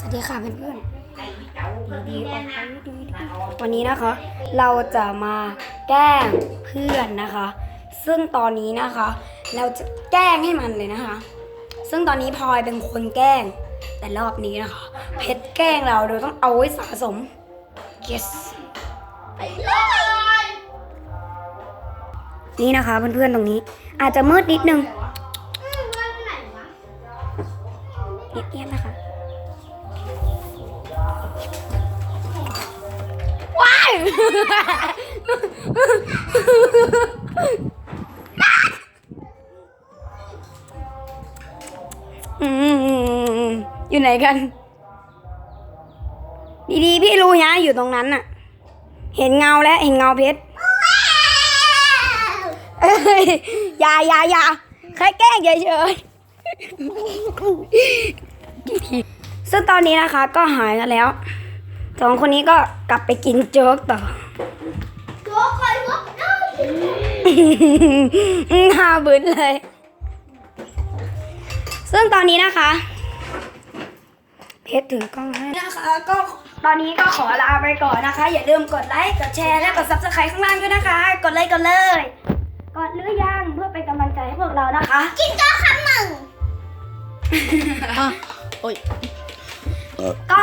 สวัสดีค่ะเพื่อนๆดีๆออกไปดีๆวันนี้นะคะ เราจะมาแกล้งเพื่อนนะคะ ซึ่งตอนนี้นะคะ เราจะแกล้งให้มันเลยนะคะ ซึ่งตอนนี้พลอยเป็นคนแกล้ง แต่รอบนี้นะคะ เพชรแกล้งเราโดยต้องเอาไว้สะสม yes นี่นะคะเพื่อนๆตรงนี้ อาจจะมืดนิดนึงเงียบๆนะคะ ว้ายอืมอยู่ไหนกัน ดีๆ พี่รู้นะอยู่ตรงนั้นน่ะ เห็นเงาแล้ว เห็นเงาเพชรอยอย่าอย่าอย่าใครแกล้งเฉยๆซึ่งตอนนี้นะคะก็หายกันแล้ว สองคนนี้ก็กลับไปกินโจ๊กต่อหน้าบึ้นเลย ซึ่งตอนนี้นะคะ เพชรถือกล้องให้นะคะ ก็ตอนนี้ก็ขอลาไปก่อนนะคะ อย่าลืมกดไลค์ กดแชร์ และกด subscribe ข้างล่างด้วยนะคะ กดเลยกดเลย กดหรือยังเพื่อเป็นกำลังใจให้พวกเรานะคะ กินก็คำหนึ่งอะโอ้ยก็